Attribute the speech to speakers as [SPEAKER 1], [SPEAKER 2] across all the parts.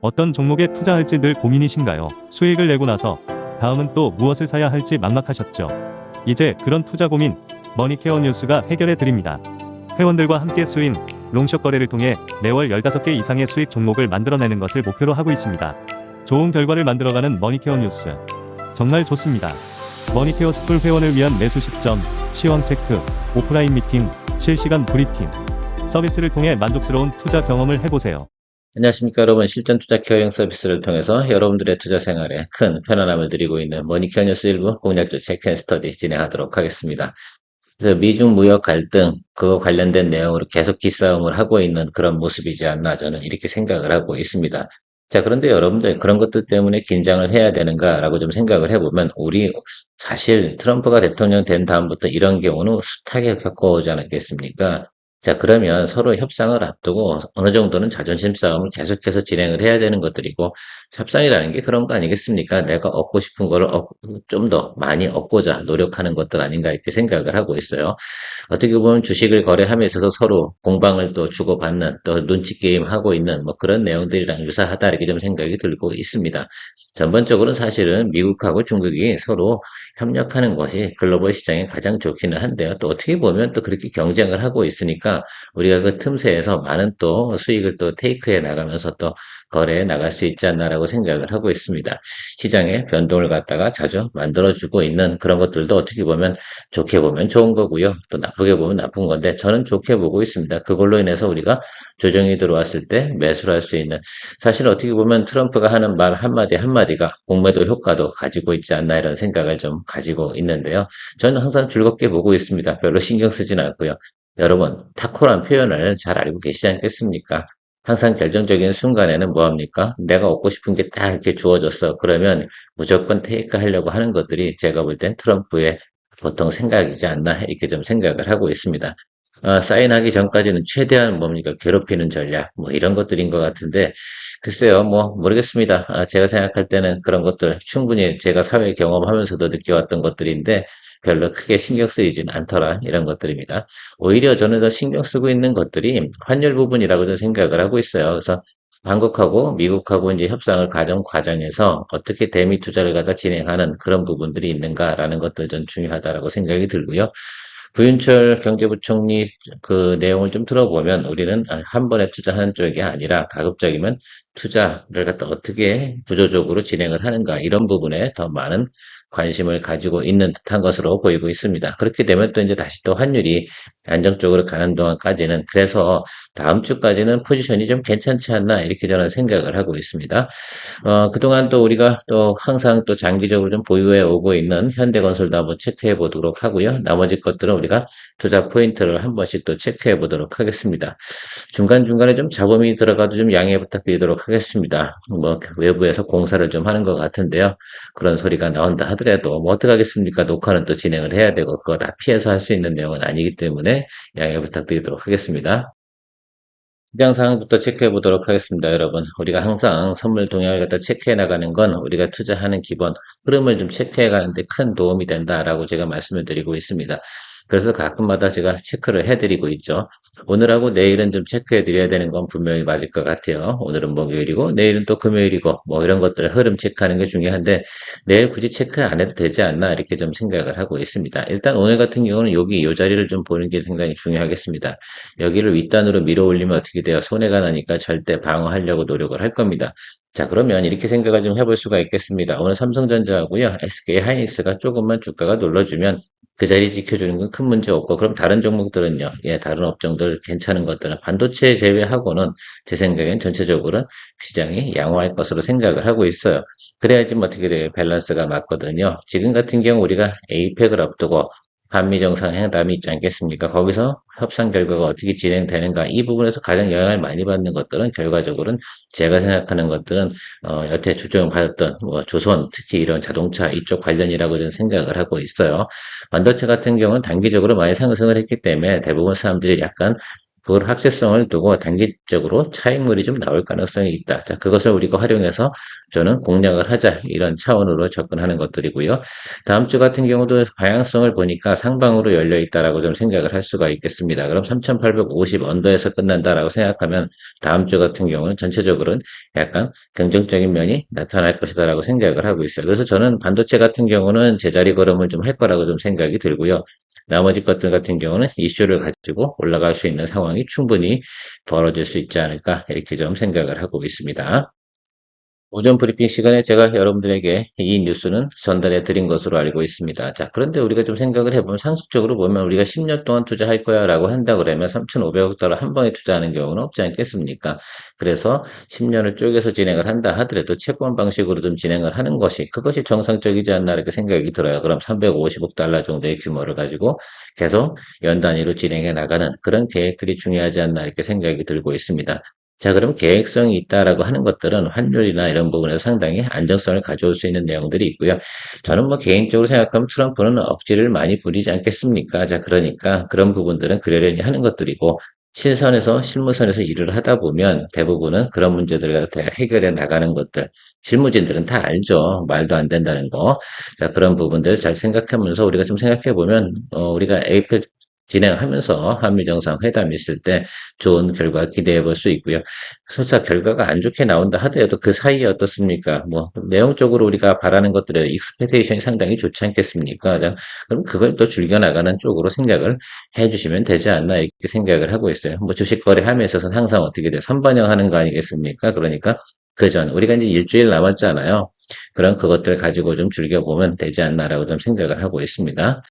[SPEAKER 1] 어떤 종목에 투자할지 늘 고민이신가요? 수익을 내고 나서 다음은 또 무엇을 사야 할지 막막하셨죠. 이제 그런 투자 고민 머니케어 뉴스가 해결해 드립니다. 회원들과 함께 수인 롱숏 거래를 통해 매월 15개 이상의 수익 종목을 만들어내는 것을 목표로 하고 있습니다. 좋은 결과를 만들어가는 머니케어 뉴스. 정말 좋습니다. 머니케어 스쿨 회원을 위한 매수 시점, 시황 체크, 오프라인 미팅, 실시간 브리핑. 서비스를 통해 만족스러운 투자 경험을 해보세요.
[SPEAKER 2] 안녕하십니까 여러분 실전 투자 케어링 서비스를 통해서 여러분들의 투자 생활에 큰 편안함을 드리고 있는 머니케어 뉴스 일부 공략주 체크앤 스터디 진행하도록 하겠습니다. 그래서 미중 무역 갈등 그거 관련된 내용으로 계속 기싸움을 하고 있는 그런 모습이지 않나 저는 이렇게 생각을 하고 있습니다. 자 그런데 여러분들 그런 것들 때문에 긴장을 해야 되는가라고 좀 생각을 해보면 우리 사실 트럼프가 대통령 된 다음부터 이런 경우는 숱하게 겪어오지 않았겠습니까? 자, 그러면 서로 협상을 앞두고 어느 정도는 자존심 싸움을 계속해서 진행을 해야 되는 것들이고, 협상이라는 게 그런 거 아니겠습니까? 내가 얻고 싶은 거를 좀 더 많이 얻고자 노력하는 것들 아닌가 이렇게 생각을 하고 있어요. 어떻게 보면 주식을 거래함에 있어서 서로 공방을 또 주고받는 또 눈치 게임 하고 있는 뭐 그런 내용들이랑 유사하다 이렇게 좀 생각이 들고 있습니다. 전반적으로 사실은 미국하고 중국이 서로 협력하는 것이 글로벌 시장에 가장 좋기는 한데요. 또 어떻게 보면 또 그렇게 경쟁을 하고 있으니까 우리가 그 틈새에서 많은 또 수익을 또 테이크해 나가면서 또 거래해 나갈 수 있지 않나라고 생각을 하고 있습니다. 시장의 변동을 갖다가 자주 만들어주고 있는 그런 것들도 어떻게 보면 좋게 보면 좋은 거고요. 또 나쁘게 보면 나쁜 건데 저는 좋게 보고 있습니다. 그걸로 인해서 우리가 조정이 들어왔을 때 매수를 할 수 있는 사실 어떻게 보면 트럼프가 하는 말 한마디 한마디가 공매도 효과도 가지고 있지 않나 이런 생각을 좀 가지고 있는데요. 저는 항상 즐겁게 보고 있습니다. 별로 신경 쓰진 않고요. 여러분, 타코란 표현을 잘 알고 계시지 않겠습니까? 항상 결정적인 순간에는 뭐합니까? 내가 얻고 싶은 게 딱 이렇게 주어졌어. 그러면 무조건 테이크 하려고 하는 것들이 제가 볼 땐 트럼프의 보통 생각이지 않나 이렇게 좀 생각을 하고 있습니다. 아, 사인하기 전까지는 최대한 뭡니까? 괴롭히는 전략, 뭐 이런 것들인 것 같은데, 글쎄요, 뭐 모르겠습니다. 아, 제가 생각할 때는 그런 것들 충분히 제가 사회 경험하면서도 느껴왔던 것들인데, 별로 크게 신경 쓰이진 않더라 이런 것들입니다. 오히려 저는 더 신경 쓰고 있는 것들이 환율 부분이라고 저는 생각을 하고 있어요. 그래서 한국하고 미국하고 이제 협상을 가정 과정에서 어떻게 대미 투자를 갖다 진행하는 그런 부분들이 있는가라는 것들 좀 중요하다라고 생각이 들고요. 부윤철 경제부총리 그 내용을 좀 들어보면 우리는 한 번에 투자하는 쪽이 아니라 가급적이면 투자를 갖다 어떻게 구조적으로 진행을 하는가 이런 부분에 더 많은 관심을 가지고 있는 듯한 것으로 보이고 있습니다. 그렇게 되면 또 이제 다시 또 환율이 안정적으로 가는 동안까지는 그래서 다음 주까지는 포지션이 좀 괜찮지 않나 이렇게 저는 생각을 하고 있습니다. 어, 그동안 또 우리가 또 항상 또 장기적으로 좀 보유해 오고 있는 현대건설도 한번 체크해 보도록 하고요. 나머지 것들은 우리가 투자 포인트를 한 번씩 또 체크해 보도록 하겠습니다. 중간중간에 좀 잡음이 들어가도 좀 양해 부탁드리도록 하겠습니다. 뭐 외부에서 공사를 좀 하는 것 같은데요. 그런 소리가 나온다 하더라도 뭐 어떡하겠습니까? 녹화는 또 진행을 해야 되고 그거 다 피해서 할 수 있는 내용은 아니기 때문에 양해 부탁드리도록 하겠습니다. 시장 상황부터 체크해 보도록 하겠습니다, 여러분. 우리가 항상 선물 동향을 갖다 체크해 나가는 건 우리가 투자하는 기본 흐름을 좀 체크해 가는데 큰 도움이 된다라고 제가 말씀을 드리고 있습니다. 그래서 가끔마다 제가 체크를 해드리고 있죠. 오늘하고 내일은 좀 체크해 드려야 되는 건 분명히 맞을 것 같아요. 오늘은 목요일이고 내일은 또 금요일이고 뭐 이런 것들 흐름 체크하는 게 중요한데 내일 굳이 체크 안 해도 되지 않나 이렇게 좀 생각을 하고 있습니다. 일단 오늘 같은 경우는 여기 이 자리를 좀 보는 게 상당히 중요하겠습니다. 여기를 윗단으로 밀어 올리면 어떻게 돼요? 손해가 나니까 절대 방어하려고 노력을 할 겁니다. 자, 그러면 이렇게 생각을 좀 해볼 수가 있겠습니다. 오늘 삼성전자하고요, SK 하이닉스가 조금만 주가가 눌러주면 그 자리 지켜주는 건 큰 문제 없고 그럼 다른 종목들은요 예 다른 업종들 괜찮은 것들은 반도체 제외하고는 제 생각엔 전체적으로 시장이 양호할 것으로 생각을 하고 있어요. 그래야지 뭐 어떻게 돼요? 밸런스가 맞거든요. 지금 같은 경우 우리가 에이펙을 앞두고 한미 정상 회담이 있지 않겠습니까? 거기서 협상 결과가 어떻게 진행되는가 이 부분에서 가장 영향을 많이 받는 것들은 결과적으로는 제가 생각하는 것들은 어, 여태 조정을 받았던 뭐 조선 특히 이런 자동차 이쪽 관련이라고 저는 생각을 하고 있어요. 반도체 같은 경우는 단기적으로 많이 상승을 했기 때문에 대부분 사람들이 약간 불확실성을 두고 단기적으로 차익물이 좀 나올 가능성이 있다. 자, 그것을 우리가 활용해서 저는 공략을 하자 이런 차원으로 접근하는 것들이고요. 다음 주 같은 경우도 방향성을 보니까 상방으로 열려 있다라고 좀 생각을 할 수가 있겠습니다. 그럼 3,850 언더에서 끝난다라고 생각하면 다음 주 같은 경우는 전체적으로는 약간 긍정적인 면이 나타날 것이다라고 생각을 하고 있어요. 그래서 저는 반도체 같은 경우는 제자리 걸음을 좀 할 거라고 좀 생각이 들고요. 나머지 것들 같은 경우는 이슈를 가지고 올라갈 수 있는 상황이 충분히 벌어질 수 있지 않을까 이렇게 좀 생각을 하고 있습니다. 오전 브리핑 시간에 제가 여러분들에게 이 뉴스는 전달해 드린 것으로 알고 있습니다. 자, 그런데 우리가 좀 생각을 해보면 상식적으로 보면 우리가 10년 동안 투자할 거야 라고 한다 그러면 3,500억 달러 한 번에 투자하는 경우는 없지 않겠습니까? 그래서 10년을 쪼개서 진행을 한다 하더라도 채권 방식으로 좀 진행을 하는 것이 그것이 정상적이지 않나 이렇게 생각이 들어요. 그럼 350억 달러 정도의 규모를 가지고 계속 연 단위로 진행해 나가는 그런 계획들이 중요하지 않나 이렇게 생각이 들고 있습니다. 자, 그럼 계획성이 있다라고 하는 것들은 환율이나 이런 부분에서 상당히 안정성을 가져올 수 있는 내용들이 있고요. 저는 뭐 개인적으로 생각하면 트럼프는 억지를 많이 부리지 않겠습니까? 자, 그러니까 그런 부분들은 그러려니 하는 것들이고, 실선에서 실무선에서 일을 하다 보면 대부분은 그런 문제들을 해결해 나가는 것들, 실무진들은 다 알죠. 말도 안 된다는 거. 자, 그런 부분들 잘 생각하면서 우리가 좀 생각해 보면, 어, 우리가 에이펙 진행하면서 한미 정상회담이 있을 때 좋은 결과 기대해 볼 수 있고요. 설사 결과가 안 좋게 나온다 하더라도 그 사이에 어떻습니까? 뭐 내용적으로 우리가 바라는 것들의 익스페테이션이 상당히 좋지 않겠습니까? 자, 그럼 그걸 또 즐겨나가는 쪽으로 생각을 해 주시면 되지 않나 이렇게 생각을 하고 있어요. 뭐 주식 거래함에 있어서는 항상 어떻게 돼? 선반영하는 거 아니겠습니까? 그러니까 그전 우리가 이제 일주일 남았잖아요. 그런 그것들 가지고 좀 즐겨보면 되지 않나라고 좀 생각을 하고 있습니다.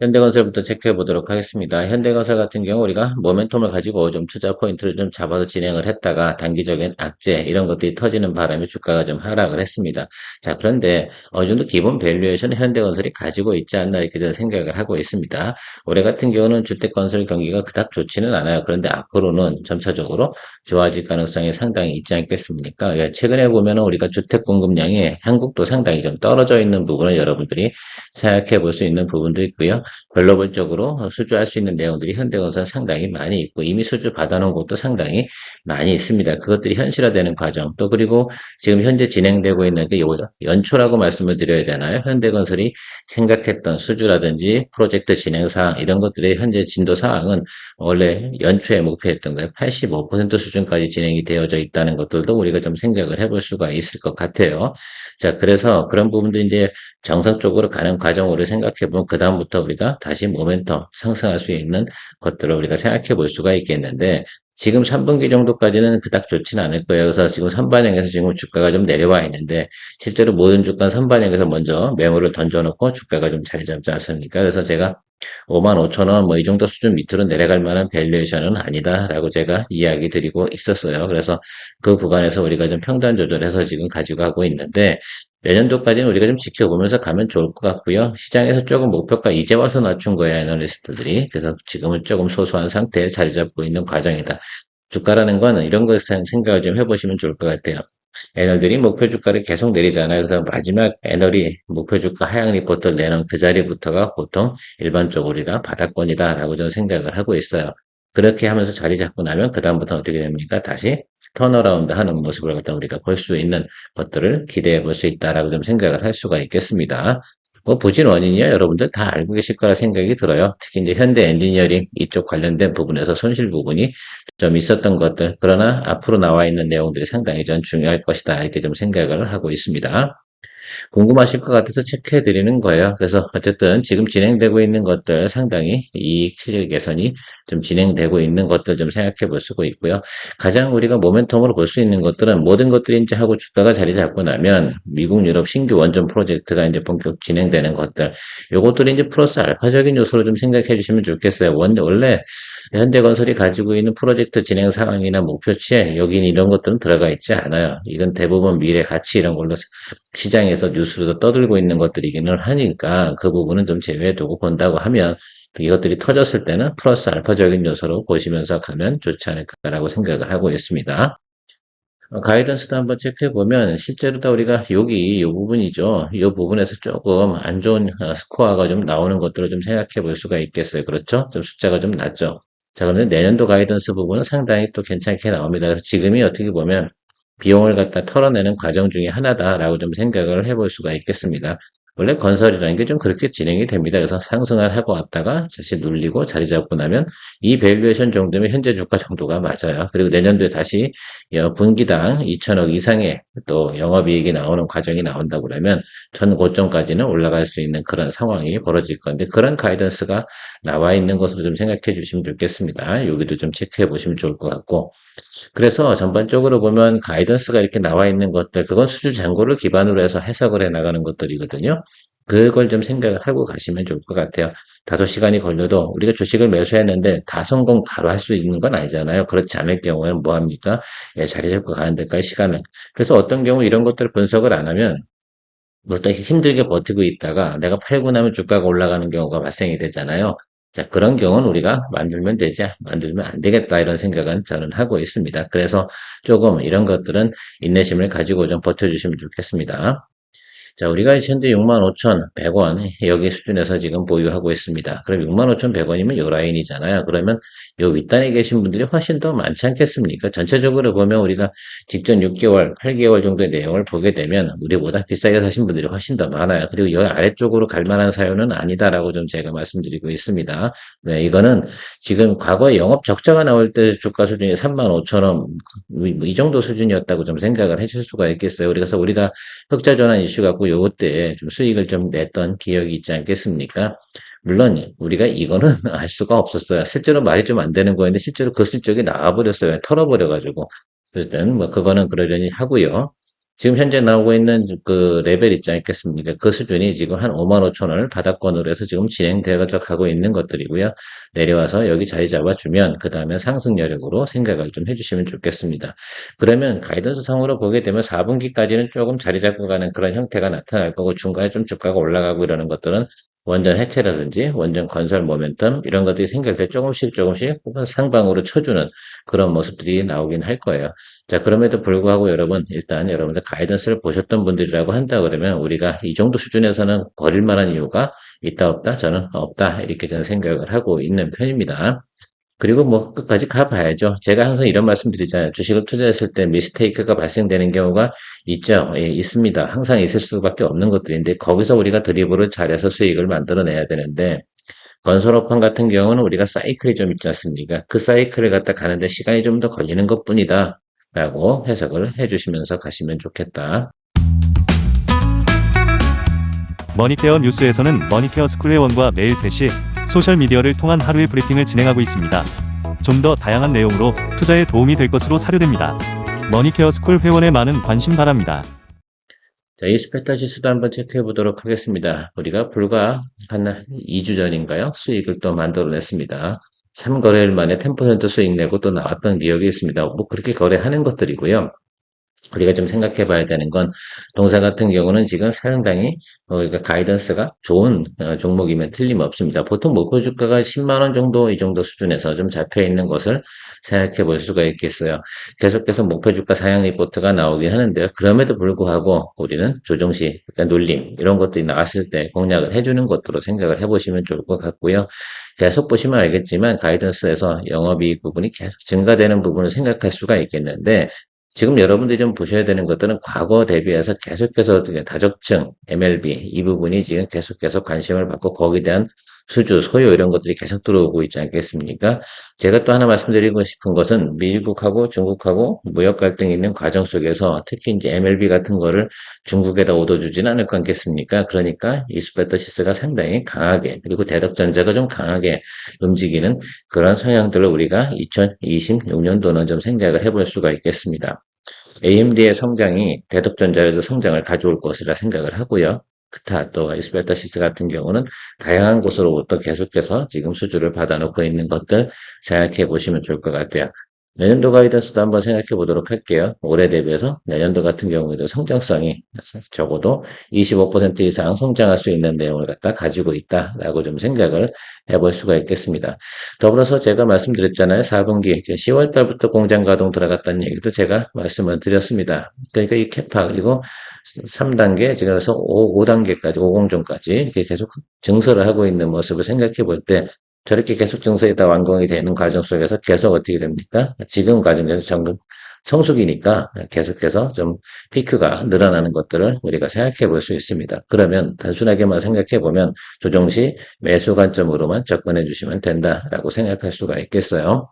[SPEAKER 2] 현대건설부터 체크해 보도록 하겠습니다. 현대건설 같은 경우 우리가 모멘텀을 가지고 좀 투자 포인트를 좀 잡아서 진행을 했다가 단기적인 악재 이런 것들이 터지는 바람에 주가가 좀 하락을 했습니다. 자 그런데 어느 정도 기본 밸류에이션 현대건설이 가지고 있지 않나 이렇게 저는 생각을 하고 있습니다. 올해 같은 경우는 주택건설 경기가 그닥 좋지는 않아요. 그런데 앞으로는 점차적으로 좋아질 가능성이 상당히 있지 않겠습니까? 예, 최근에 보면 우리가 주택 공급량이 한국도 상당히 좀 떨어져 있는 부분을 여러분들이 생각해 볼 수 있는 부분도 있고요. 글로벌적으로 수주할 수 있는 내용들이 현대건설 상당히 많이 있고 이미 수주 받아놓은 곳도 상당히 많이 있습니다. 그것들이 현실화되는 과정 또 그리고 지금 현재 진행되고 있는 그 연초라고 말씀을 드려야 되나요? 현대건설이 생각했던 수주라든지 프로젝트 진행 사항 이런 것들의 현재 진도 사항은 원래 연초에 목표했던 거예요. 85% 수준까지 진행이 되어져 있다는 것들도 우리가 좀 생각을 해볼 수가 있을 것 같아요. 자, 그래서 그런 부분들 이제 정상적으로 가는 과정으로 생각해 보면 그 다음부터 우리 가 다시 모멘텀 상승할 수 있는 것들을 우리가 생각해 볼 수가 있겠는데 지금 3분기 정도까지는 그닥 좋지는 않을 거예요. 그래서 지금 선반영에서 지금 주가가 좀 내려와 있는데 실제로 모든 주가는 선반영에서 먼저 매물을 던져놓고 주가가 좀 자리 잡지 않습니까? 그래서 제가 5만 5천 원 뭐 이 정도 수준 밑으로 내려갈 만한 밸류에이션은 아니다라고 제가 이야기 드리고 있었어요. 그래서 그 구간에서 우리가 좀 평단 조절해서 지금 가지고 가고 있는데 내년도까지는 우리가 좀 지켜보면서 가면 좋을 것 같고요. 시장에서 조금 목표가 이제 와서 낮춘 거예요, 애널리스트들이. 그래서 지금은 조금 소소한 상태에 자리 잡고 있는 과정이다. 주가라는 거는 이런 것에 생각을 좀 해보시면 좋을 것 같아요. 애널들이 목표 주가를 계속 내리잖아요. 그래서 마지막 애널이 목표 주가 하향 리포트를 내는 그 자리부터가 보통 일반적으로 우리가 바닥권이다라고 저는 생각을 하고 있어요. 그렇게 하면서 자리 잡고 나면 그다음부터 어떻게 됩니까? 다시 턴어라운드 하는 모습을 갖다 우리가 볼 수 있는 것들을 기대해 볼 수 있다라고 좀 생각을 할 수가 있겠습니다. 뭐 부진 원인이야 여러분들 다 알고 계실 거라 생각이 들어요. 특히 이제 현대 엔지니어링 이쪽 관련된 부분에서 손실 부분이 좀 있었던 것들 그러나 앞으로 나와 있는 내용들이 상당히 좀 중요할 것이다 이렇게 좀 생각을 하고 있습니다. 궁금하실 것 같아서 체크해 드리는 거예요. 그래서 어쨌든 지금 진행되고 있는 것들 상당히 이익 체질 개선이 좀 진행되고 있는 것들 좀 생각해 볼 수가 있고요. 가장 우리가 모멘텀으로 볼 수 있는 것들은 모든 것들이 이제 하고 주가가 자리 잡고 나면 미국 유럽 신규 원전 프로젝트가 이제 본격 진행되는 것들 요것들이 이제 플러스 알파적인 요소로 좀 생각해 주시면 좋겠어요. 원래 현대건설이 가지고 있는 프로젝트 진행 상황이나 목표치에 여긴 이런 것들은 들어가 있지 않아요. 이건 대부분 미래 가치 이런 걸로 시장에서 뉴스로도 떠들고 있는 것들이기는 하니까 그 부분은 좀 제외해두고 본다고 하면 이것들이 터졌을 때는 플러스 알파적인 요소로 보시면서 가면 좋지 않을까라고 생각을 하고 있습니다. 어, 가이던스도 한번 체크해 보면 실제로 다 우리가 여기 이 부분이죠. 이 부분에서 조금 안 좋은 어, 스코어가 좀 나오는 것들을 좀 생각해 볼 수가 있겠어요. 그렇죠? 좀 숫자가 좀 낮죠. 자, 그런데 내년도 가이던스 부분은 상당히 또 괜찮게 나옵니다. 그래서 지금이 어떻게 보면 비용을 갖다 털어내는 과정 중에 하나다라고 좀 생각을 해볼 수가 있겠습니다. 원래 건설이라는 게 좀 그렇게 진행이 됩니다. 그래서 상승을 하고 왔다가 다시 눌리고 자리 잡고 나면 이 밸류에이션 정도면 현재 주가 정도가 맞아요. 그리고 내년도에 다시 여- 분기당 2천억 이상의 또 영업이익이 나오는 과정이 나온다고 그러면 전 고점까지는 올라갈 수 있는 그런 상황이 벌어질 건데 그런 가이던스가 나와 있는 것으로 좀 생각해 주시면 좋겠습니다. 여기도 좀 체크해 보시면 좋을 것 같고 그래서 전반적으로 보면 가이던스가 이렇게 나와 있는 것들, 그건 수주 잔고를 기반으로 해서 해석을 해 나가는 것들이거든요. 그걸 좀 생각을 하고 가시면 좋을 것 같아요. 다소 시간이 걸려도 우리가 주식을 매수했는데 다 성공 바로 할 수 있는 건 아니잖아요. 그렇지 않을 경우에는 뭐 합니까? 예, 자리 잡고 가는 데까지 시간을. 그래서 어떤 경우 이런 것들을 분석을 안 하면 어떤 힘들게 버티고 있다가 내가 팔고 나면 주가가 올라가는 경우가 발생이 되잖아요. 자, 그런 경우는 우리가 만들면 되지, 만들면 안 되겠다, 이런 생각은 저는 하고 있습니다. 그래서 조금 이런 것들은 인내심을 가지고 좀 버텨주시면 좋겠습니다. 자, 우리가 현재 65,100원 여기 수준에서 지금 보유하고 있습니다. 그럼 65,100원이면 요 라인이잖아요. 그러면 요 윗단에 계신 분들이 훨씬 더 많지 않겠습니까? 전체적으로 보면 우리가 직전 6개월, 8개월 정도의 내용을 보게 되면 우리보다 비싸게 사신 분들이 훨씬 더 많아요. 그리고 여 아래쪽으로 갈 만한 사유는 아니다라고 좀 제가 말씀드리고 있습니다. 네, 이거는 지금 과거에 영업 적자가 나올 때 주가 수준이 35,000원 이 정도 수준이었다고 좀 생각을 하실 수가 있겠어요. 그래서 우리가 흑자 전환 이슈 갖고 요거 때좀 수익을 좀 냈던 기억이 있지 않겠습니까? 물론 우리가 이거는 알 수가 없었어요. 실제로 말이 좀 안 되는 거였는데 실제로 그 실적이 나와버렸어요. 털어버려가지고. 어쨌든 뭐 그거는 그러려니 하고요. 지금 현재 나오고 있는 그 레벨 있지 않겠습니까? 그 수준이 지금 한 5만 5천 원을 바닥권으로 해서 지금 진행되어 가고 있는 것들이고요. 내려와서 여기 자리 잡아주면 그 다음에 상승 여력으로 생각을 좀 해주시면 좋겠습니다. 그러면 가이던스 상으로 보게 되면 4분기까지는 조금 자리 잡고 가는 그런 형태가 나타날 거고 중간에 좀 주가가 올라가고 이러는 것들은 원전 해체라든지 원전 건설 모멘텀 이런 것들이 생길 때 조금씩 조금씩 혹은 상방으로 쳐주는 그런 모습들이 나오긴 할 거예요. 자, 그럼에도 불구하고 여러분, 일단 여러분들 가이던스를 보셨던 분들이라고 한다 그러면 우리가 이 정도 수준에서는 버릴 만한 이유가 있다 없다? 저는 없다. 이렇게 저는 생각을 하고 있는 편입니다. 그리고 뭐 끝까지 가봐야죠. 제가 항상 이런 말씀 드리잖아요. 주식을 투자했을 때 미스테이크가 발생되는 경우가 있죠. 예, 있습니다. 항상 있을 수밖에 없는 것들인데 거기서 우리가 드리블을 잘해서 수익을 만들어내야 되는데 건설업황 같은 경우는 우리가 사이클이 좀 있지 않습니까? 그 사이클을 갖다 가는데 시간이 좀 더 걸리는 것 뿐이다. 라고 해석을 해주시면서 가시면 좋겠다.
[SPEAKER 1] 머니케어 뉴스에서는 머니케어 스쿨 회원과 매일 3시 소셜미디어를 통한 하루의 브리핑을 진행하고 있습니다. 좀 더 다양한 내용으로 투자에 도움이 될 것으로 사료됩니다. 머니케어 스쿨 회원의 많은 관심 바랍니다.
[SPEAKER 2] 자, 이 스페타시스도 한번 체크해 보도록 하겠습니다. 우리가 불과 한 2주 전인가요? 수익을 또 만들어냈습니다. 3거래일 만에 10% 수익 내고 또 나왔던 기억이 있습니다. 뭐 그렇게 거래하는 것들이고요. 우리가 좀 생각해 봐야 되는 건 동사 같은 경우는 지금 상당히 어, 그러니까 가이던스가 좋은 어, 종목이면 틀림없습니다. 보통 목표 주가가 10만 원 정도 이 정도 수준에서 좀 잡혀 있는 것을 생각해 볼 수가 있겠어요. 계속해서 목표 주가 상향 리포트가 나오긴 하는데요. 그럼에도 불구하고 우리는 조정시, 그러니까 눌림 이런 것들이 나왔을 때 공략을 해주는 것으로 생각을 해보시면 좋을 것 같고요. 계속 보시면 알겠지만 가이던스에서 영업이익 부분이 계속 증가되는 부분을 생각할 수가 있겠는데 지금 여러분들이 좀 보셔야 되는 것들은 과거 대비해서 계속해서 어떻게 다적층, MLB 이 부분이 지금 계속해서 관심을 받고 거기에 대한 수주, 소요 이런 것들이 계속 들어오고 있지 않겠습니까? 제가 또 하나 말씀드리고 싶은 것은 미국하고 중국하고 무역 갈등이 있는 과정 속에서 특히 이제 MLB 같은 거를 중국에다 얻어주지는 않을 거 않겠습니까? 그러니까 이스페터시스가 상당히 강하게 그리고 대덕전자가 좀 강하게 움직이는 그런 성향들을 우리가 2026년도는 좀 생각을 해볼 수가 있겠습니다. AMD의 성장이 대덕전자에서 성장을 가져올 것이라 생각을 하고요. 기타 또 에스페타시스 같은 경우는 다양한 곳으로부터 계속해서 지금 수주를 받아놓고 있는 것들 생각해 보시면 좋을 것 같아요. 내년도 가이던스도 한번 생각해 보도록 할게요. 올해 대비해서 내년도 같은 경우에도 성장성이 적어도 25% 이상 성장할 수 있는 내용을 갖다 가지고 있다라고 좀 생각을 해볼 수가 있겠습니다. 더불어서 제가 말씀드렸잖아요. 4분기 10월 달부터 공장 가동 들어갔다는 얘기도 제가 말씀을 드렸습니다. 그러니까 이 캐파 그리고 3단계 지금서 5, 5단계까지 5공정까지 이렇게 계속 증설을 하고 있는 모습을 생각해 볼 때 저렇게 계속 증서에 다 완공이 되는 과정 속에서 계속 어떻게 됩니까? 지금 과정에서 정금 성숙이니까 계속해서 좀 피크가 늘어나는 것들을 우리가 생각해 볼 수 있습니다. 그러면 단순하게만 생각해 보면 조정 시 매수 관점으로만 접근해 주시면 된다라고 생각할 수가 있겠어요.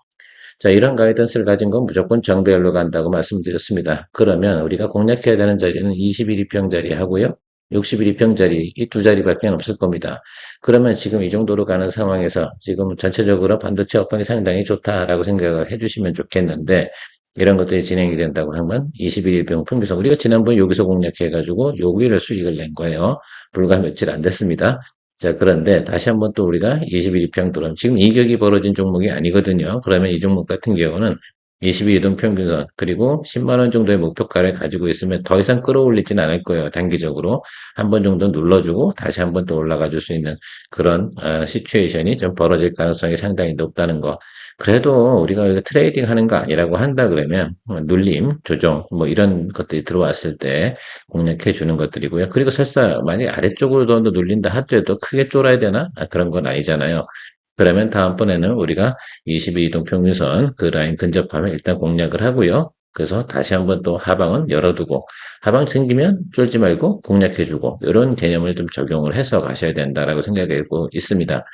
[SPEAKER 2] 자, 이런 가이던스를 가진 건 무조건 정배열로 간다고 말씀드렸습니다. 그러면 우리가 공략해야 되는 자리는 21입평 자리 하고요. 61입평 자리, 이 두 자리밖에 없을 겁니다. 그러면 지금 이 정도로 가는 상황에서 지금 전체적으로 반도체 업황이 상당히 좋다라고 생각을 해주시면 좋겠는데, 이런 것들이 진행이 된다고 하면 21일병 평균선 우리가 지난번 여기서 공략해가지고 여기를 수익을 낸 거예요. 불과 며칠 안 됐습니다. 자 그런데 다시 한번 또 우리가 21일평 돌아 지금 이격이 벌어진 종목이 아니거든요. 그러면 이 종목 같은 경우는 22이동 평균선 그리고 10만 원 정도의 목표가를 가지고 있으면 더 이상 끌어올리진 않을 거예요. 단기적으로 한 번 정도 눌러주고 다시 한 번 또 올라가 줄 수 있는 그런 어, 시츄에이션이 좀 벌어질 가능성이 상당히 높다는 거 그래도 우리가 트레이딩 하는 거 아니라고 한다 그러면 어, 눌림, 조정 뭐 이런 것들이 들어왔을 때 공략해 주는 것들이고요. 그리고 설사 만약 아래쪽으로 더 눌린다 하더라도 크게 쫄아야 되나? 아, 그런 건 아니잖아요. 그러면 다음번에는 우리가 22이동 평균선 그 라인 근접하면 일단 공략을 하고요. 그래서 다시 한번 또 하방은 열어두고 하방 생기면 쫄지 말고 공략해주고 이런 개념을 좀 적용을 해서 가셔야 된다라고 생각하고 있습니다.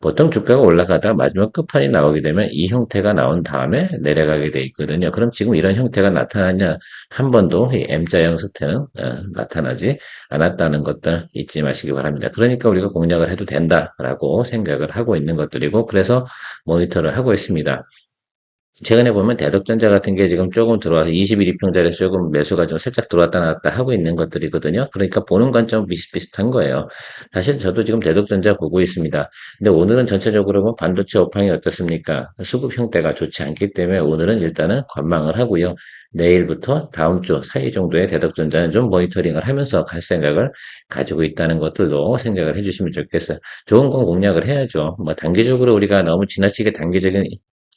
[SPEAKER 2] 보통 주가가 올라가다 마지막 끝판이 나오게 되면 이 형태가 나온 다음에 내려가게 돼 있거든요. 그럼 지금 이런 형태가 나타나냐 한 번도 이 M자형 스태는 어, 나타나지 않았다는 것들 잊지 마시기 바랍니다. 그러니까 우리가 공략을 해도 된다라고 생각을 하고 있는 것들이고 그래서 모니터를 하고 있습니다. 최근에 보면 대덕전자 같은 게 지금 조금 들어와서 21입평자리에서 조금 매수가 좀 살짝 들어왔다 나왔다 하고 있는 것들이거든요. 그러니까 보는 관점 비슷비슷한 거예요. 사실 저도 지금 대덕전자 보고 있습니다. 근데 오늘은 전체적으로 뭐 반도체 업황이 어떻습니까? 수급 형태가 좋지 않기 때문에 오늘은 일단은 관망을 하고요. 내일부터 다음 주 사이 정도의 대덕전자는 좀 모니터링을 하면서 갈 생각을 가지고 있다는 것들도 생각을 해주시면 좋겠어요. 좋은 건 공략을 해야죠. 뭐 단기적으로 우리가 너무 지나치게 단기적인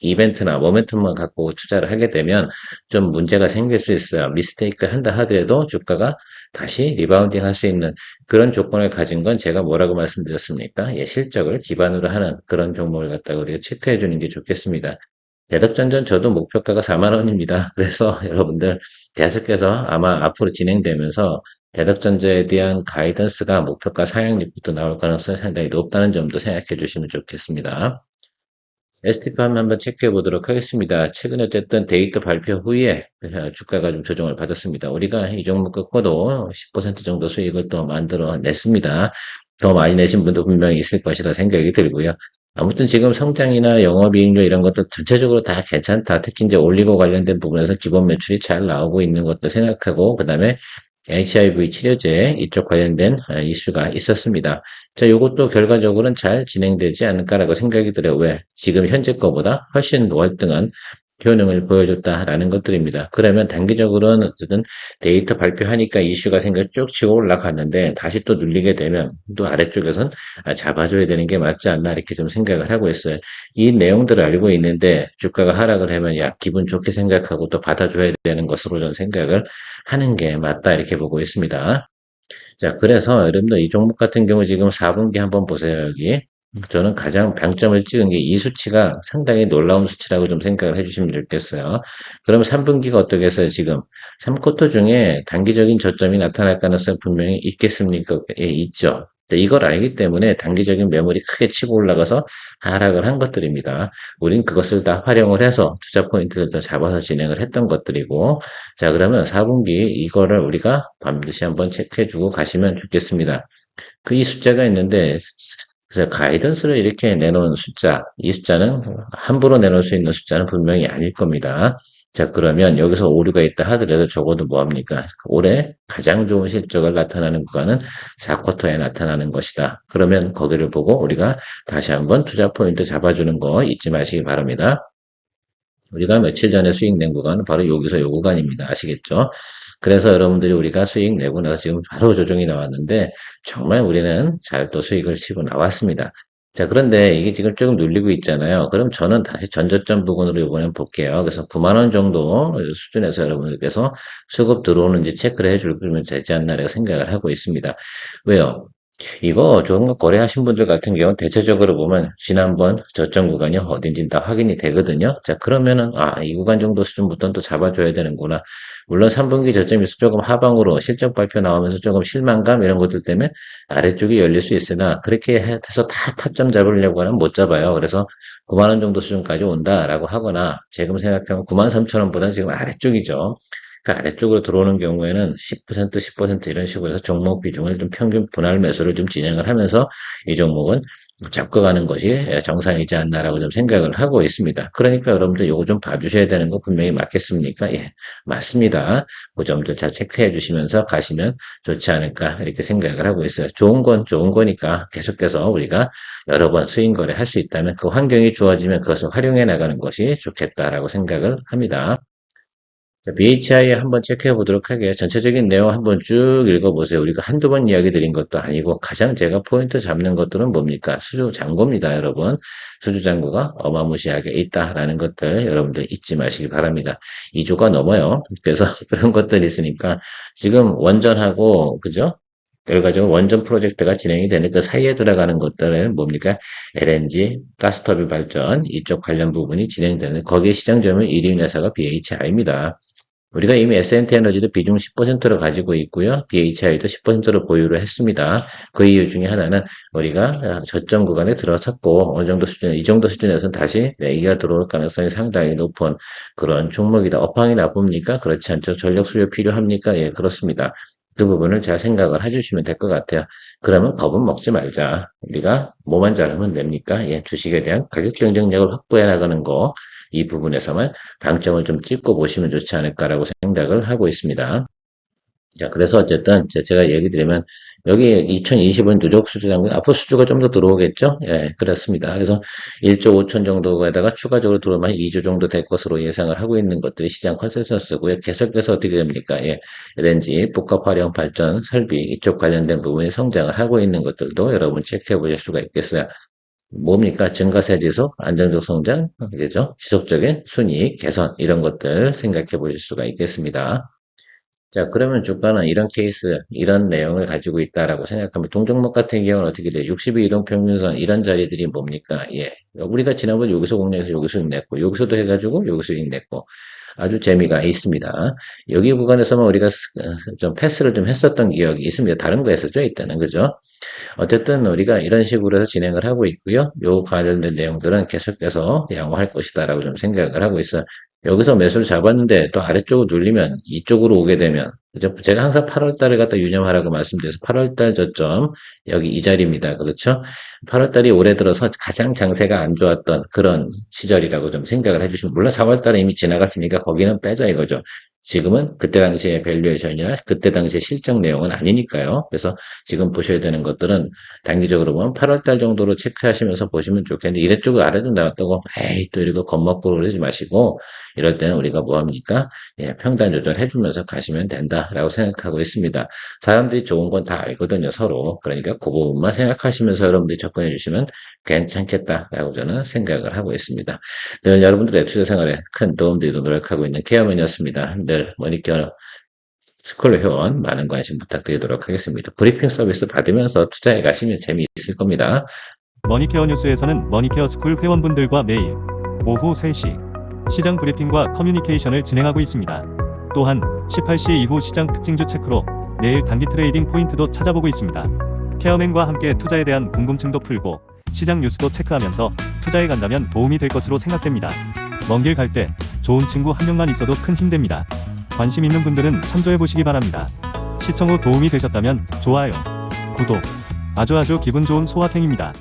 [SPEAKER 2] 이벤트나 모멘텀만 갖고 투자를 하게 되면 좀 문제가 생길 수 있어요. 미스테이크 한다 하더라도 주가가 다시 리바운딩 할 수 있는 그런 조건을 가진 건 제가 뭐라고 말씀드렸습니까? 예, 실적을 기반으로 하는 그런 종목을 갖다가 우리가 체크해 주는 게 좋겠습니다. 대덕전전 저도 목표가가 4만 원입니다. 그래서 여러분들 계속해서 아마 앞으로 진행되면서 대덕전자에 대한 가이던스가 목표가 상향률부터 나올 가능성이 상당히 높다는 점도 생각해 주시면 좋겠습니다. ST팜 한번 체크해 보도록 하겠습니다. 최근에 어쨌든 데이터 발표 후에 주가가 좀 조정을 받았습니다. 우리가 이 종목 끊고도 10% 정도 수익을 또 만들어 냈습니다. 더 많이 내신 분도 분명히 있을 것이다 생각이 들고요. 아무튼 지금 성장이나 영업이익률 이런 것도 전체적으로 다 괜찮다. 특히 이제 올리고 관련된 부분에서 기본 매출이 잘 나오고 있는 것도 생각하고 그 다음에 HIV 치료제 이쪽 관련된 아, 이슈가 있었습니다. 자, 요것도 결과적으로는 잘 진행되지 않을까라고 생각이 들어요. 왜? 지금 현재 거보다 훨씬 월등한 효능을 보여줬다라는 것들입니다. 그러면 단기적으로는 어쨌든 데이터 발표하니까 이슈가 생겨 쭉 치고 올라갔는데 다시 또 눌리게 되면 또 아래쪽에선 아, 잡아줘야 되는 게 맞지 않나 이렇게 좀 생각을 하고 있어요. 이 내용들을 알고 있는데 주가가 하락을 하면 야 기분 좋게 생각하고 또 받아줘야 되는 것으로 좀 생각을 하는 게 맞다 이렇게 보고 있습니다. 자, 그래서 여러분들 이 종목 같은 경우 지금 4분기 한번 보세요, 여기. 저는 가장 방점을 찍은 게 이 수치가 상당히 놀라운 수치라고 좀 생각을 해주시면 좋겠어요. 그러면 3분기가 어떻겠어요, 지금? 3쿼터 중에 단기적인 저점이 나타날 가능성이 분명히 있겠습니까? 예, 있죠. 이걸 알기 때문에 단기적인 매물이 크게 치고 올라가서 하락을 한 것들입니다. 우린 그것을 다 활용을 해서 투자 포인트를 더 잡아서 진행을 했던 것들이고, 자, 그러면 4분기 이거를 우리가 반드시 한번 체크해 주고 가시면 좋겠습니다. 그 이 숫자가 있는데, 그래서 가이던스를 이렇게 내놓은 숫자, 이 숫자는 함부로 내놓을 수 있는 숫자는 분명히 아닐 겁니다. 자, 그러면 여기서 오류가 있다 하더라도 적어도 뭐합니까? 올해 가장 좋은 실적을 나타나는 구간은 4쿼터에 나타나는 것이다. 그러면 거기를 보고 우리가 다시 한번 투자 포인트 잡아주는 거 잊지 마시기 바랍니다. 우리가 며칠 전에 수익 낸 구간은 바로 여기서 요 구간입니다. 아시겠죠? 그래서 여러분들이 우리가 수익 내고 나서 지금 바로 조정이 나왔는데 정말 우리는 잘 또 수익을 치고 나왔습니다. 자, 그런데 이게 지금 조금 눌리고 있잖아요. 그럼 저는 다시 전저점 부분으로 이번엔 볼게요. 그래서 9만원 정도 수준에서 여러분들께서 수급 들어오는지 체크를 해주면 되지 않나라고 생각을 하고 있습니다. 왜요? 이거 좋은 거 거래하신 분들 같은 경우는 대체적으로 보면 지난번 저점 구간이 어딘지 다 확인이 되거든요. 자, 그러면은, 아, 이 구간 정도 수준부터는 또 잡아줘야 되는구나. 물론 3분기 저점에서 조금 하방으로 실적 발표 나오면서 조금 실망감 이런 것들 때문에 아래쪽이 열릴 수 있으나 그렇게 해서 다 타점 잡으려고 하면 못 잡아요. 그래서 9만 원 정도 수준까지 온다라고 하거나 지금 생각하면 9만 3천 원보다는 지금 아래쪽이죠. 그 아래쪽으로 들어오는 경우에는 10%, 10% 이런 식으로 해서 종목 비중을 좀 평균 분할 매수를 좀 진행을 하면서 이 종목은 잡고 가는 것이 정상이지 않나라고 좀 생각을 하고 있습니다. 그러니까 여러분들 요거 좀 봐주셔야 되는 거 분명히 맞겠습니까? 예, 맞습니다. 그 점들 잘 체크해 주시면서 가시면 좋지 않을까 이렇게 생각을 하고 있어요. 좋은 건 좋은 거니까 계속해서 우리가 여러 번 수익 거래 할 수 있다면 그 환경이 주어지면 그것을 활용해 나가는 것이 좋겠다라고 생각을 합니다. 자, BHI 한번 체크해 보도록 하게요. 전체적인 내용 한번 쭉 읽어보세요. 우리가 한두 번 이야기 드린 것도 아니고 가장 제가 포인트 잡는 것들은 뭡니까? 수주 잔고입니다, 여러분. 수주 잔고가 어마무시하게 있다라는 것들 여러분들 잊지 마시기 바랍니다. 2조가 넘어요. 그래서 그런 것들이 있으니까 지금 원전하고 그죠? 결과적으로 원전 프로젝트가 진행이 되는 그 사이에 들어가는 것들은 뭡니까? LNG, 가스터빈 발전 이쪽 관련 부분이 진행되는 거기에 시장 점유율 1위 회사가 BHI입니다. 우리가 이미 S&T 에너지도 비중 10%를 가지고 있고요. BHI도 10%를 보유를 했습니다. 그 이유 중에 하나는 우리가 저점 구간에 들어섰고 어느 정도 수준, 이 정도 수준에서는 다시 내기가 들어올 가능성이 상당히 높은 그런 종목이다. 업황이 나쁩니까? 그렇지 않죠. 전력 수요 필요합니까? 예, 그렇습니다. 그 부분을 잘 생각을 해주시면 될 것 같아요. 그러면 겁은 먹지 말자. 우리가 뭐만 잘하면 됩니까? 예, 주식에 대한 가격 경쟁력을 확보해 나가는 거. 이 부분에서만 방점을 좀 찍고 보시면 좋지 않을까라고 생각을 하고 있습니다. 자, 그래서 어쨌든 제가 얘기 드리면 여기 2020은 누적 수주 장군 앞으로 수주가 좀 더 들어오겠죠? 예, 그렇습니다. 그래서 1조 5천 정도에다가 추가적으로 들어오면 2조 정도 될 것으로 예상을 하고 있는 것들이 시장 컨센서스고요. 계속해서 어떻게 됩니까? 예, LNG, 복합 활용 발전, 설비 이쪽 관련된 부분이 성장을 하고 있는 것들도 여러분 체크해 보실 수가 있겠어요. 뭡니까? 증가세 지수, 안정적 성장, 그죠? 지속적인 순이익 개선, 이런 것들 생각해 보실 수가 있겠습니다. 자, 그러면 주가는 이런 케이스, 이런 내용을 가지고 있다라고 생각하면, 동종목 같은 경우는 어떻게 돼요? 62 이동 평균선, 이런 자리들이 뭡니까? 예. 우리가 지난번 여기서 공략해서 여기서 냈고, 여기서도 해가지고 여기서 냈고, 아주 재미가 있습니다. 여기 구간에서만 우리가 좀 패스를 좀 했었던 기억이 있습니다. 다른 거 했었죠, 이때는. 그죠? 어쨌든 우리가 이런 식으로 해서 진행을 하고 있고요. 요 관련된 내용들은 계속해서 양호할 것이다라고 좀 생각을 하고 있어요. 여기서 매수를 잡았는데 또 아래쪽으로 눌리면 이쪽으로 오게 되면? 제가 항상 8월 달을 갖다 유념하라고 말씀드려서 8월 달 저점 여기 이 자리입니다. 그렇죠? 8월 달이 올해 들어서 가장 장세가 안 좋았던 그런 시절이라고 좀 생각을 해주시면 물론 4월 달에 이미 지나갔으니까 거기는 빼자 이거죠. 지금은 그때 당시의 밸류에이션이나 그때 당시의 실적 내용은 아니니까요. 그래서 지금 보셔야 되는 것들은 단기적으로 보면 8월달 정도로 체크하시면서 보시면 좋겠는데 이래 쪽을 아래로 나왔다고 에이 또 이러고 겁먹고 그러지 마시고 이럴 때는 우리가 뭐합니까? 예, 평단 조절해 주면서 가시면 된다라고 생각하고 있습니다. 사람들이 좋은 건 다 알거든요 서로 그러니까 그 부분만 생각하시면서 여러분들이 접근해 주시면 괜찮겠다라고 저는 생각을 하고 있습니다. 늘 여러분들의 투자 생활에 큰 도움 드리도록 노력하고 있는 케어맨이었습니다. 늘 머니케어 스쿨 회원 많은 관심 부탁드리도록 하겠습니다. 브리핑 서비스 받으면서 투자해 가시면 재미있을 겁니다.
[SPEAKER 1] 머니케어 뉴스에서는 머니케어 스쿨 회원분들과 매일 오후 3시 시장 브리핑과 커뮤니케이션을 진행하고 있습니다. 또한 18시 이후 시장 특징주 체크로 내일 단기 트레이딩 포인트도 찾아보고 있습니다. 케어맨과 함께 투자에 대한 궁금증도 풀고 시장 뉴스도 체크하면서 투자에 간다면 도움이 될 것으로 생각됩니다. 먼 길 갈 때 좋은 친구 한 명만 있어도 큰 힘 됩니다. 관심 있는 분들은 참조해 보시기 바랍니다. 시청 후 도움이 되셨다면 좋아요, 구독, 아주 아주 기분 좋은 소확행입니다.